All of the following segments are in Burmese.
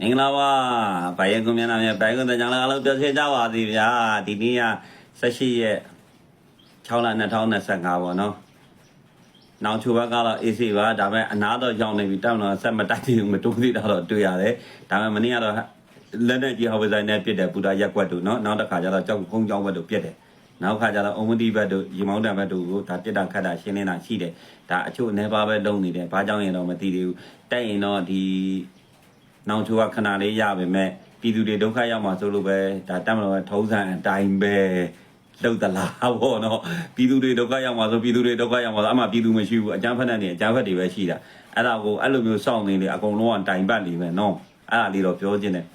မင်္ဂလာပါဘိုင်ရင်ကွန်မျက်နှာမြတ်ဘိုင်ကွန်တဲ့ကြောင့်လည်းအားလုံးပြောချင်ကြပါသည်ဗျာဒီနေ့က18ရက်6လ2025ပေါ့နော်နောက်ချိုဘက်ကတော့ AC ပါဒါပေမဲ့အနာတော့ရောက်နေပြီတောင်းတော့ဆက်မတိုက်သေးဘူးမတိုးသေးတာတော့တွေ့ရတယ်ဒါပေမဲ့မနေ့ကတော့လက်နဲ့ကြီးဟောဝဇိုင်းနဲ့ပြစ်တယ်ပူတာရက်ွက်တို့နော်နောက်တစ်ခါကျတော့ကြောက်ကုန်းကြောင်းဘက်တို့ပြစ်တယ်နောက်ခါကျတော့အုံမတိဘက်တို့ရီမောင်းတံဘက်တို့ကိုဒါပြစ်တာခတ်တာရှင်းနေတာရှိတယ်ဒါအချို့အနေပါပဲလုံနေတယ်ဘာကြောင့်ရင်တော့မသိသေးဘူးတိုက်ရင်တော့ဒီ နောင်ချိုကခဏလေးရပါမယ်ပြည်သူတွေဒုက္ခရောက်မှာဆိုလို့ပဲဒါတက်မလို့ပဲထုံးစံအတိုင်းပဲလှုပ်သလားဗောနော်ပြည်သူတွေဒုက္ခရောက်မှာဆိုပြည်သူတွေဒုက္ခရောက်မှာဆိုအမှပြည်သူမရှိဘူးအကြမ်းဖက်တဲ့နေအကြမ်းဖက်တွေပဲရှိတာအဲ့ဒါကိုအဲ့လိုမျိုးစောင့်နေလေအကုန်လုံးကတိုင်ပတ်နေပဲနော်အဲ့ဒါလေးတော့ပြောခြင်းတယ်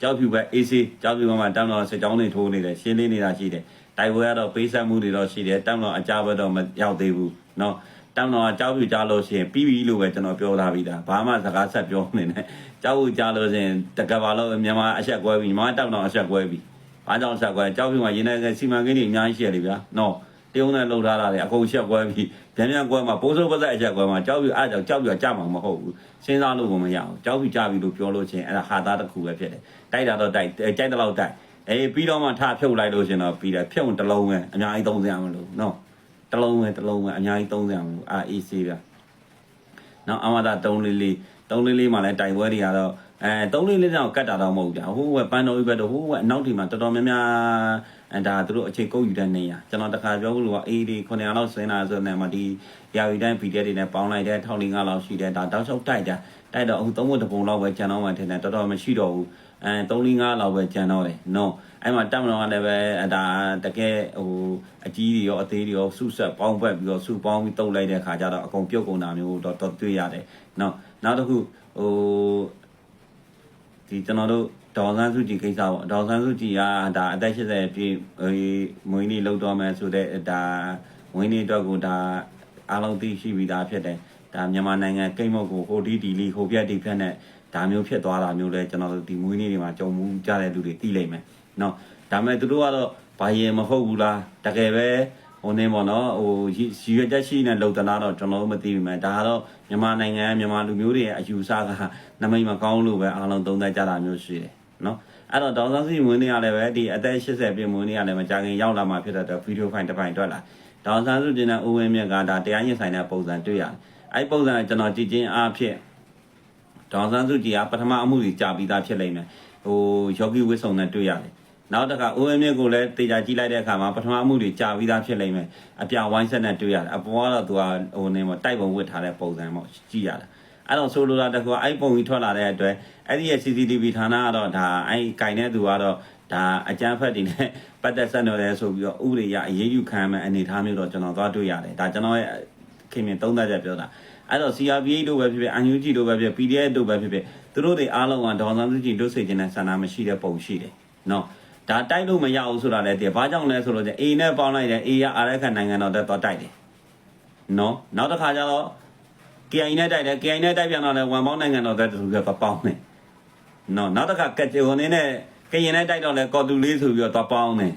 ကြောက်ဖြူပဲ AC ကြောက်ဖြူမှာတမ်းတော်စစ်ကြောင်းတွေထိုးနေတယ်ရှင်းလင်းနေတာရှိတယ်တိုင်ဝဲကတော့ပေးဆက်မှုတွေတော့ရှိတယ်တမ်းတော်အကြဘက်တော့မရောက်သေးဘူးနော် တောင်းတော့ကြောက်ပြကြလို့ရှိရင်ပြီးပြီလို့ပဲကျွန်တော်ပြောထားပြီးသားဘာမှစကားဆက်ပြောနေနဲ့ကြောက်ကြလို့ရှိရင်တကဘာလို့မြန်မာအဆက်ကွဲပြီမြန်မာတောင်းတော့အဆက်ကွဲပြီဘာကြောင့်ဆက်ကွဲကြောက်ပြမှာရင်းနေတဲ့စီမံကိန်းတွေအများကြီးရှိရလေဗျာနော်တရုံနဲ့လှုပ်ထားတာလေအကုန်ဆက်ကွဲပြီပြန်ပြန်ကွဲမှာပိုးစိုးပါသက်အဆက်ကွဲမှာကြောက်ပြအားကြောင့်ကြောက်ပြကြမှာမဟုတ်ဘူးစဉ်းစားလို့ကိုမရအောင်ကြောက်ပြကြပြီလို့ပြောလို့ရှိရင်အဲ့ဒါဟာသားတစ်ခုပဲဖြစ်တယ်တိုက်တာတော့တိုက်ကြိုက်တဲ့လောက်တိုက်အေးပြီးတော့မှထဖြုတ်လိုက်လို့ရှင်တော့ပြီးတယ်ဖြုတ်တစ်လုံးပဲအများကြီးသုံးစရာမလိုနော် တလုံးပဲတလုံးပဲအများကြီးသုံးစရာမလိုအာအေးဆေးဗျနောက်အမသာ3လေးလေး3လေးလေးမှလည်းတိုင်ပွဲတွေကတော့အဲ3လေးလေးတောင်ကတ်တာတော့မဟုတ်ကြဟိုဘက်ပန်းတော်ဘက်တော့ဟိုဘက်အနောက်ဒီမှာတော်တော်များများအဲဒါသူတို့အခြေကုတ်ယူတဲ့နေရကျွန်တော်တခါပြောလို့ကအေးဒီ900လောက်ဆင်းလာဆိုတဲ့မှာဒီရာဝီတိုင်း PDF တွေနဲ့ပေါင်းလိုက်တဲ့1500လောက်ရှိတယ်ဒါတောက်လျှောက်တိုက်တာတိုက်တော့အခု3ဘုတ်တပုံလောက်ပဲကျန်တော့မှထင်တယ်တော်တော်မရှိတော့ဘူး အဲ3-5လောက်ပဲကျန်တော့တယ်နော်အဲ့မှာတက်မတော်ကလည်းပဲဒါတကယ်ဟိုအကြီးတွေရောအသေးတွေရောစုဆက်ပေါင်းဖက်ပြီးတော့စုပေါင်းပြီးတုပ်လိုက်တဲ့ခါကျတော့အကုန်ပြုတ်ကုန်တာမျိုးတော့တော့တွေ့ရတယ်နော်နောက်တစ်ခုဟိုဒီကျွန်တော်တို့ဒေါ်ဆန်းစုကြည်ကိစ္စပေါ့ဒေါ်ဆန်းစုကြည်ကဒါအသက်80ပြည့်ဟိုမွေးနေ့လောက်တော့မယ်ဆိုတဲ့ဒါမွေးနေ့အတွက်ကိုဒါအားလုံးသိရှိပြီးသားဖြစ်တယ်ဒါမြန်မာနိုင်ငံကိမ့်မုတ်ကိုဟိုဒီဒီလီဟိုပြက်ဒီပြက်နဲ့ ဒါမျိုးဖြစ်သွားတာမျိုးလဲကျွန်တော်တို့ဒီမွေးနေ့တွေမှာကြုံမှုကြတဲ့လူတွေသိလိမ့်မယ်နော်ဒါမဲ့သူတို့ကတော့ဘာရင်မဟုတ်ဘူးလားတကယ်ပဲဟိုနေပေါ့နော်ဟိုရည်ရွယ်ချက်ရှိနေလုံတလားတော့ကျွန်တော်တို့မသိဘူးမယ်ဒါကတော့မြန်မာနိုင်ငံမြန်မာလူမျိုးတွေရဲ့အယူဆကနမိတ်မကောင်းလို့ပဲအားလုံးသုံးသပ်ကြတာမျိုးရှိတယ်နော်အဲ့တော့ဒေါက်တာစီမွေးနေရလည်းပဲဒီအသက်80ပြည့်မွေးနေရလည်းမကြခင်ရောက်လာမှဖြစ်တဲ့ဗီဒီယိုဖိုင်တစ်ဖိုင်တွေ့လာဒေါက်တာစုတင်တဲ့ဦးဝင်းမြတ်ကဒါတရားရင်ဆိုင်တဲ့ပုံစံတွေ့ရတယ်အဲ့ပုံစံကျွန်တော်ကြည့်ချင်းအားဖြင့် ဒေါက်တာစုကြည်ကပထမအမှုကြီးကြာပြီးသားဖြစ်လိမ့်မယ်ဟိုယောဂီဝိဆုံနဲ့တွေ့ရတယ်နောက်တစ်ခါဦးဝင်းမြတ်ကိုလည်းတေချာကြည့်လိုက်တဲ့အခါမှာပထမအမှုတွေကြာပြီးသားဖြစ်လိမ့်မယ်အပြဝိုင်းဆက်နဲ့တွေ့ရတယ်အပေါ်ကတော့သူကဟိုနေမှာတိုက်ပုံဝစ်ထားတဲ့ပုံစံပေါ့ကြည့်ရတယ်အဲ့တော့ဆိုလိုတာတကူအဲ့ပုံကြီးထွက်လာတဲ့အတွက်အဲ့ဒီရဲ့ CCTV ဌာနကတော့ဒါအဲ့ကင်တဲ့သူကတော့ဒါအကြမ်းဖက်တွေနဲ့ပတ်သက်ဆက်နွယ်တယ်ဆိုပြီးတော့ဥပဒေရအရေးယူခံမဲ့အနေအထားမျိုးတော့ကျွန်တော်သွားတွေ့ရတယ်ဒါကျွန်တော်ရဲ့ခင်မြင်သုံးသပ်ချက်ပြောတာ အဲ့တော့ CRPH တို့ပဲဖြစ်ဖြစ် UNG တို့ပဲဖြစ် PDF တို့ပဲဖြစ်ဖြစ်သူတို့တွေအားလုံးကဒေါ်စန်းစုကြည်တို့စိတ်ကျင်တဲ့ဆန္ဒမရှိတဲ့ပုံရှိတယ်နော်ဒါတိုက်လို့မရဘူးဆိုတာလည်းတည်းဘာကြောင့်လဲဆိုတော့ A နဲ့ပေါင်းလိုက်တယ် A ရအားရခနိုင်ငံတော်တက်တော့တိုက်တယ်နော်နောက်တစ်ခါကျတော့ KI နဲ့တိုက်တယ် KI နဲ့တိုက်ပြန်တော့လည်းဝန်ပေါင်းနိုင်ငံတော်သက်တူပြပေါင်းတယ်နော်နောက်တစ်ခါကကြုံနေနဲ့ကရင်နဲ့တိုက်တော့လည်းကော်တူလေးဆိုပြီးတော့ပေါင်းတယ်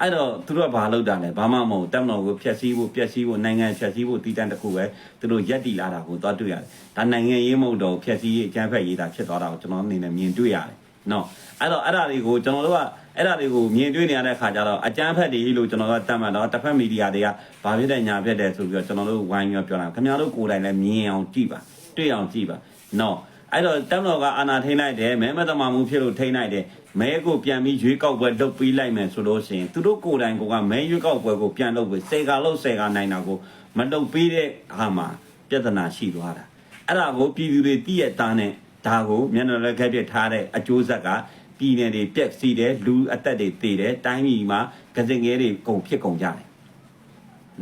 အဲ့တော့သူတို့ကဘာလုပ်တာလဲဘာမှမဟုတ်တက်မတော်ကိုဖျက်ဆီးဖို့ပျက်စီးဖို့နိုင်ငံဖျက်ဆီးဖို့တည်တံ့တစ်ခုပဲသူတို့ရက်တီလာတာကိုသွားတွေ့ရတယ်ဒါနိုင်ငံရေးမဟုတ်တော့ဖျက်ဆီးရေးအကြမ်းဖက်ရေးတာဖြစ်သွားတာကိုကျွန်တော်အနေနဲ့မြင်တွေ့ရတယ်နော်အဲ့တော့အဲ့ဒါတွေကိုကျွန်တော်တို့ကအဲ့ဒါတွေကိုမြင်တွေ့နေရတဲ့ခါကျတော့အကြမ်းဖက်တွေလို့ကျွန်တော်တို့တတ်မှတ်တော့တစ်ဖက်မီဒီယာတွေကဘာဖြစ်တဲ့ညာဖြစ်တဲ့ဆိုပြီးတော့ကျွန်တော်တို့ဝိုင်းပြီးပြောတာခင်ဗျားတို့ကိုယ်တိုင်လည်းမြင်အောင်ကြည့်ပါတွေ့အောင်ကြည့်ပါနော် အဲ့တော့တက်မတော်ကအာနာထိန်လိုက်တယ်မဲမတမမှုဖြစ်လို့ထိန်လိုက်တယ်မဲကိုပြန်ပြီးရွေးကောက်ပွဲလုပ်ပြီးလိုက်မယ်ဆိုလို့ရှိရင်သူတို့ကိုယ်တိုင်ကမဲရွေးကောက်ပွဲကိုပြန်လုပ်ပြီးစေကာလို့စေကာနိုင်တာကိုမလုပ်ပြီးတဲ့ဟာမှာပြဿနာရှိသွားတာအဲ့ဒါကိုပြည်သူတွေတည့်ရတာနဲ့ဒါကိုမျက်နှာလက်ခက်ပြထားတဲ့အကျိုးဆက်ကပြည်နယ်တွေပြက်စီးတယ်လူအသက်တွေတည်တယ်တိုင်းပြည်မှာကစင်ငယ်တွေကုန်ဖြစ်ကုန်ကြတယ်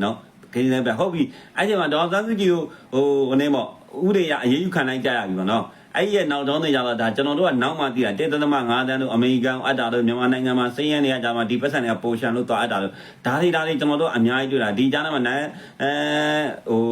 နော်ကိန်းလည်းပဲဟုတ်ပြီအဲ့ဒီမှာဒေါ်စန်းစုကြည်ကိုဟိုဟိုနေပေါ့ဥဒေရအရေးယူခံနိုင်ကြရပြီပေါ့နော် အဲ့ဒီရဲ့နောက်ကျောင်းတွေကြတော့ဒါကျွန်တော်တို့ကနောက်မှသိတာတေသသမ5တန်းတို့အမေရိကန်အပ်တာတို့မြန်မာနိုင်ငံမှာစည်ရင်းတွေကကြာမှာဒီပတ်စံတွေကပိုရှန်လို့သွားအပ်တာတို့ဒါတွေဒါတွေကျွန်တော်တို့အများကြီးတွေ့တာဒီကြားထဲမှာနိုင်အဲဟို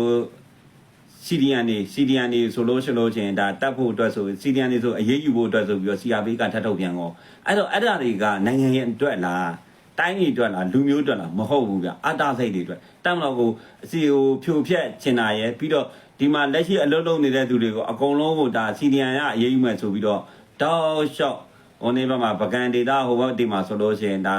CDN နေ CDN နေဆိုလို့ရှိလို့ချင်းဒါတတ်ဖို့အတွက်ဆို CDN နေဆိုအရေးယူဖို့အတွက်ဆိုပြီးတော့ CRB ကထပ်ထုတ်ပြန်ကောအဲ့တော့အဲ့ဒါတွေကနိုင်ငံရဲ့အတွက်လားတိုင်းပြည်အတွက်လားလူမျိုးအတွက်လားမဟုတ်ဘူးဗျအတားစိတ်တွေအတွက်တမ်းတော့ကိုအစီကိုဖြိုဖျက်ချင်တာရဲ့ပြီးတော့ ဒီမှာလက်ရှိအလုပ်လုပ်နေတဲ့သူတွေကိုအကုန်လုံးကိုဒါ CDN ရအရေးယူမယ်ဆိုပြီးတော့တောက်လျှောက်ဟိုနေဘက်မှာပကံဒေတာဟိုဘက်ဒီမှာဆိုလို့ရှိရင်ဒါ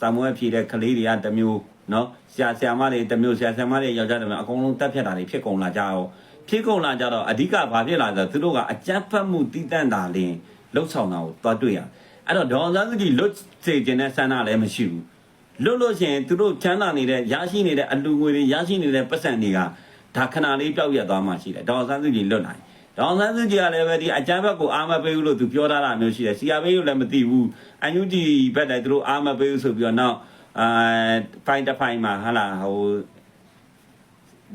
စမွဲဖြည့်တဲ့ကလေးတွေကတစ်မျိုးနော်ဆရာဆရာမတွေတစ်မျိုးဆရာဆရာမတွေယောက်ျားတစ်မျိုးအကုန်လုံးတက်ဖြတ်တာတွေဖြစ်ကုန်လာကြအောင်ဖြစ်ကုန်လာကြတော့အဓိကဘာဖြစ်လာလဲဆိုတော့သူတို့ကအကြမ်းဖက်မှုတည်တံ့တာလင်းလှုပ်ဆောင်တာကိုသွားတွေ့ရအဲ့တော့ဒေါ်စန်းစုကြည်လွတ်စေခြင်းနဲ့ဆန္ဒလည်းမရှိဘူးလွတ်လို့ရှိရင်သူတို့ချမ်းသာနေတဲ့ရရှိနေတဲ့အလူငွေတွေရရှိနေတဲ့ပတ်စံတွေက ဒါခဏလေးပျောက်ရက်သွားမှရှိတယ်ဒေါအောင်ဆန်းစုကြည်လွတ်နိုင်ဒေါအောင်ဆန်းစုကြည်ကလည်းပဲဒီအကြမ်းဘက်ကိုအာမပေးဘူးလို့သူပြောထားတာမျိုးရှိတယ်စီယာဘေးကိုလည်းမသိဘူးအန်ယူဂျီဘက်လည်းသူတို့အာမပေးဘူးဆိုပြီးတော့နောက်အာဖိုင်တစ်ဖိုင်မှာဟာလာဟို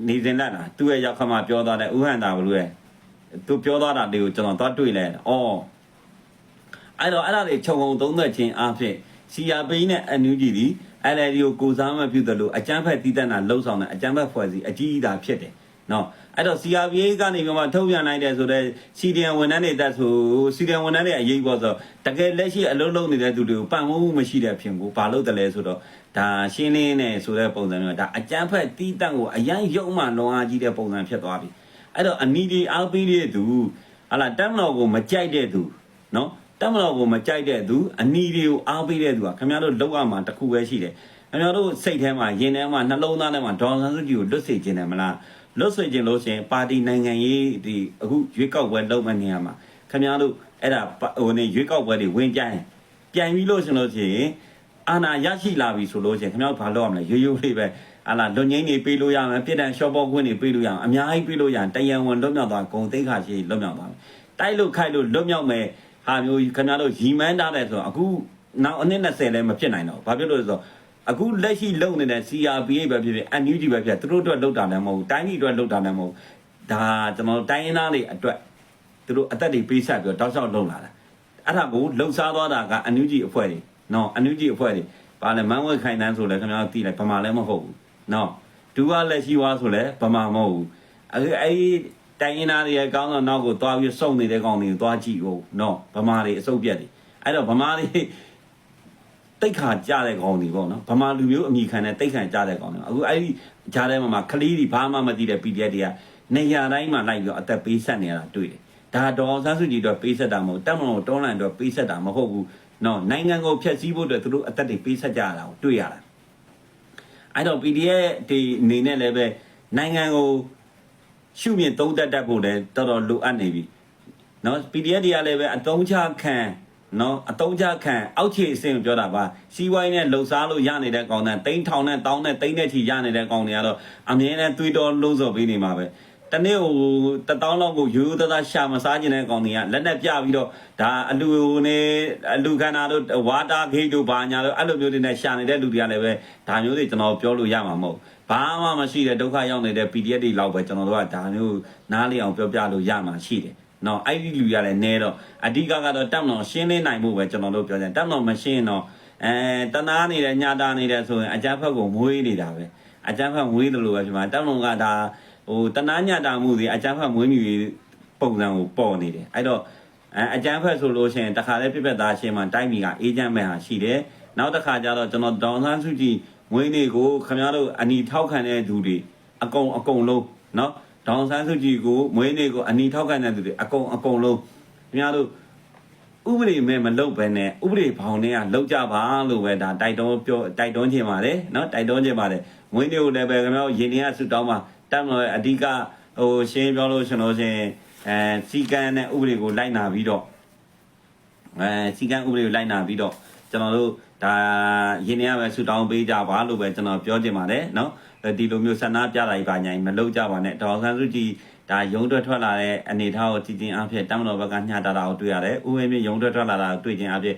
နေစင်လာတာသူ့ရဲ့ရောက်ခမပြောသွားတဲ့ဥဟန်တာဘလူရဲ့သူပြောသွားတာတွေကိုကျွန်တော်သွားတွေ့လဲအော်အဲ့တော့အဲ့ဒါတွေခြုံငုံသုံးသက်ခြင်းအဖြစ်စီယာပိန်းနဲ့အန်ယူဂျီဒီ LLD ကိုကိုစားမပြုသလိုအကြမ်းဖက်တည်တတ်တာလှုပ်ဆောင်တဲ့အကြမ်းဖက်ဖွဲ့စည်းအကြီးအသာဖြစ်တယ်နော်အဲ့တော့ CRPA ကနေပြီးမှထုတ်ပြန်လိုက်တဲ့ဆိုတော့စီဒီယန်ဝန်ထမ်းတွေတက်ဆိုစီဒီယန်ဝန်ထမ်းတွေအရေးပေါ်ဆိုတကယ်လက်ရှိအလုံးလုံးနေတဲ့သူတွေကိုပံ့ပိုးမှုမရှိတဲ့အဖြစ်ကိုဘာလို့တလဲဆိုတော့ဒါရှင်းလင်းနေဆိုတဲ့ပုံစံမျိုးဒါအကြမ်းဖက်တည်တတ်ကိုအရန်ရုံမှလွန်အားကြီးတဲ့ပုံစံဖြစ်သွားပြီအဲ့တော့အနီဒီအားပေးတဲ့သူဟာလာတက်မတော်ကိုမကြိုက်တဲ့သူနော် တက်မတော်ကိုမကြိုက်တဲ့သူအနီတွေကိုအားပေးတဲ့သူကခင်ဗျားတို့လောက်ရမှာတစ်ခုပဲရှိတယ်ခင်ဗျားတို့စိတ်ထဲမှာရင်ထဲမှာနှလုံးသားထဲမှာဒေါ်ဆန်းစုကြည်ကိုလွတ်စေခြင်းတယ်မလားလွတ်စေခြင်းလို့ရှိရင်ပါတီနိုင်ငံရေးဒီအခုရွေးကောက်ပွဲလုပ်မယ့်နေရာမှာခင်ဗျားတို့အဲ့ဒါဟိုနေရွေးကောက်ပွဲတွေဝင်ကြရင်ပြန်ပြီးလို့ရှင်လို့ရှိရင်အာဏာရရှိလာပြီဆိုလို့ရှိရင်ခင်ဗျားတို့ဘာလုပ်ရမလဲရိုးရိုးလေးပဲအာလာလွန်ငင်းနေပေးလို့ရမယ်ပြစ်ဒဏ်ရှော့ဘော့ခွင့်တွေပေးလို့ရအောင်အများကြီးပေးလို့ရရင်တယံဝင်လွတ်မြောက်သွားဂုံသိက္ခာရှိလွတ်မြောက်သွားမယ်တိုက်လို့ခိုက်လို့လွတ်မြောက်မယ် ဟာမျိုးခင်ဗျားတို့ရီမန်းထားတယ်ဆိုတော့အခုနောက်အနည်း20လည်းမဖြစ်နိုင်တော့ဘူးဘာဖြစ်လို့လဲဆိုတော့အခုလက်ရှိလုံနေတဲ့ CRPA ပဲဖြစ်ဖြစ် NUG ပဲဖြစ်ဖြစ်သူတို့အတွက်လုံတာလည်းမဟုတ်ဘူးတိုင်းပြည်အတွက်လုံတာလည်းမဟုတ်ဘူးဒါကျွန်တော်တို့တိုင်းရင်းသားတွေအတွက်သူတို့အသက်တွေပေးဆက်ပြီးတော့တောက်လျှောက်လုံလာတာအဲ့ဒါကိုလှုပ်ရှားသွားတာက NUG အဖွဲ့တွေနော် NUG အဖွဲ့တွေဘာလဲမန်းဝဲခိုင်တန်းဆိုလဲခင်ဗျားတို့သိလိုက်ဗမာလည်းမဟုတ်ဘူးနော်ဒူကလက်ရှိဝါဆိုလဲဗမာမဟုတ်ဘူးအဲ့အဲ့ဒီ တိုင်းရင်းသားတွေရဲ့ကောင်းသောနောက်ကိုသွားပြီးစုံနေတဲ့ကောင်တွေကိုသွားကြည့်ဦးနော်ဗမာတွေအစုပ်ပြက်တွေအဲ့တော့ဗမာတွေတိတ်ခါကြတဲ့ကောင်တွေပေါ့နော်ဗမာလူမျိုးအမိခံတဲ့တိတ်ခါကြတဲ့ကောင်တွေအခုအဲ့ဒီကြားထဲမှာမှာကလေးတွေဘာမှမသိတဲ့ PDF တွေကနေရာတိုင်းမှာလိုက်ပြီးတော့အသက်ပေးဆက်နေရတာတွေ့တယ်ဒါတော်ဆန်းစုကြည်တော့ပေးဆက်တာမဟုတ်တက်မလို့တွန်းလန်တော့ပေးဆက်တာမဟုတ်ဘူးနော်နိုင်ငံကိုဖျက်ဆီးဖို့အတွက်သူတို့အသက်တွေပေးဆက်ကြရတာကိုတွေ့ရတာအဲ့တော့ PDF တွေအနေနဲ့လည်းပဲနိုင်ငံကို ရှုမြင်သုံးသက်တတ်ဖို့လည်းတော်တော်လိုအပ်နေပြီเนาะ PDF တွေကလည်းပဲအတုံးချခံเนาะအတုံးချခံအောက်ခြေအဆင့်ကိုပြောတာပါစီးဝိုင်းနဲ့လှုပ်ရှားလို့ရနေတဲ့ကောင်တဲ့တိန်းထောင်နဲ့တောင်းနဲ့တိန်းနဲ့ချီရနေတဲ့ကောင်တွေကတော့အမြဲတမ်းသွေးတော်လုံးစော်ပေးနေမှာပဲတနေ့ဟိုတတောင်းလောက်ကိုရိုးရိုးသားသားရှာမစားခြင်းတဲ့ကောင်တွေကလက်နဲ့ပြပြီးတော့ဒါအလူနေအလူခန္ဓာတို့ဝါတာဂိတ်တို့ဘာညာတို့အဲ့လိုမျိုးတွေနဲ့ရှာနေတဲ့လူတွေကလည်းပဲဒါမျိုးတွေကျွန်တော်ပြောလို့ရမှာမဟုတ် ဘာမှမရှိတဲ့ဒုက္ခရောက်နေတဲ့ PDF တွေလောက်ပဲကျွန်တော်တို့ကဒါမျိုးနားလည်အောင်ပြောပြလို့ရမှာရှိတယ်နော်အဲ့ဒီလူရလည်းနဲတော့အဓိကကတော့တက်မတော်ရှင်းလင်းနိုင်ဖို့ပဲကျွန်တော်တို့ပြောကြတယ်တက်မတော်မရှင်းတော့အဲတနာနေတယ်ညတာနေတယ်ဆိုရင်အကြမ်းဖက်ကိုမွေးနေတာပဲအကြမ်းဖက်မွေးတယ်လို့ပဲဖြစ်မှာတက်မတော်ကဒါဟိုတနာညတာမှုတွေအကြမ်းဖက်မွေးမြူပုံစံကိုပေါ်နေတယ်အဲ့တော့အဲအကြမ်းဖက်ဆိုလို့ရှိရင်တခါလဲပြက်ပြက်သားရှင်းမှတိုက်မိကအေးချမ်းမဲ့ဟာရှိတယ်နောက်တစ်ခါကျတော့ကျွန်တော်ဒေါန်ဆန်းစုကြည် ငွေနေကိုခင်ဗျားတို့အနီထောက်ခံတဲ့သူတွေအကုန်အကုန်လုံးเนาะဒေါန်ဆန်းစုကြည်ကိုမွေးနေကိုအနီထောက်ခံတဲ့သူတွေအကုန်အကုန်လုံးခင်ဗျားတို့ဥပဒေမဲ့မလုပ်ဘဲနဲ့ဥပဒေဘောင်ထဲကလောက်ကြပါလို့ပဲဒါတိုက်တွန်းပြောတိုက်တွန်းခြင်းပါတယ်เนาะတိုက်တွန်းခြင်းပါတယ်ငွေနေကိုလည်းပဲခင်ဗျားတို့ရင်းနေရဆူတောင်းပါတက်မလို့အဓိကဟိုရှင်းပြောလို့ရှင်လို့ရှင်အဲစီကံနဲ့ဥပဒေကိုလိုက်နာပြီးတော့အဲစီကံဥပဒေကိုလိုက်နာပြီးတော့ကျွန်တော်တို့ ဒါရင်းနေရပဲဆူတောင်းပေးကြပါလို့ပဲကျွန်တော်ပြောချင်ပါတယ်နော်ဒီလိုမျိုးဆန္ဒပြတာကြီးပါညာမလုပ်ကြပါနဲ့ဒေါ်ဆန်းစုကြည်ဒါရုံးထွက်ထွက်လာတဲ့အနေထားကိုကြည်ချင်းအဖြစ်တမတော်ဘက်ကညှတာတာကိုတွေ့ရတယ်ဥပမာရုံးထွက်ထွက်လာတာကိုတွေ့ချင်းအဖြစ်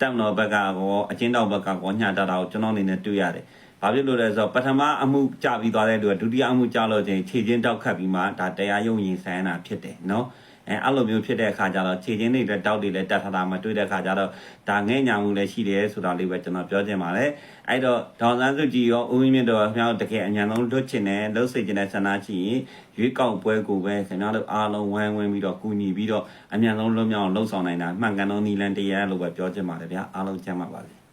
တမတော်ဘက်ကရောအချင်းတော်ဘက်ကရောညှတာတာကိုကျွန်တော်အနေနဲ့တွေ့ရတယ် ဘာဖြစ်လို့လဲဆိုတော့ပထမအမှုကြပြီးသွားတဲ့အတွက်ဒုတိယအမှုကြလို့ချင်းခြေချင်းတောက်ခတ်ပြီးမှဒါတရားရုံရင်ဆိုင်တာဖြစ်တယ်နော်အဲအဲ့လိုမျိုးဖြစ်တဲ့အခါကျတော့ခြေချင်းတွေလည်းတောက်တွေလည်းတတ်ထတာမတွေ့တဲ့အခါကျတော့ဒါငဲ့ညာမှုလည်းရှိတယ်ဆိုတာလေးပဲကျွန်တော်ပြောချင်ပါတယ်အဲ့တော့ဒေါ်စန်းစုကြည်ရောဦးဝင်းမြင့်တို့ခင်ဗျားတို့တကယ်အញ្ញံဆုံးလွတ်ချင်တယ်လှုပ်စေချင်တဲ့ဆန္ဒရှိရင်ရွေးကောက်ပွဲကိုပဲခင်ဗျားတို့အားလုံးဝိုင်းဝန်းပြီးတော့ကူညီပြီးတော့အញ្ញံဆုံးလွတ်မြောက်အောင်လှုပ်ဆောင်နိုင်တာမှန်ကန်သောနည်းလမ်းတရားလို့ပဲပြောချင်ပါတယ်ဗျာအားလုံးကျမ်းပါပါစေ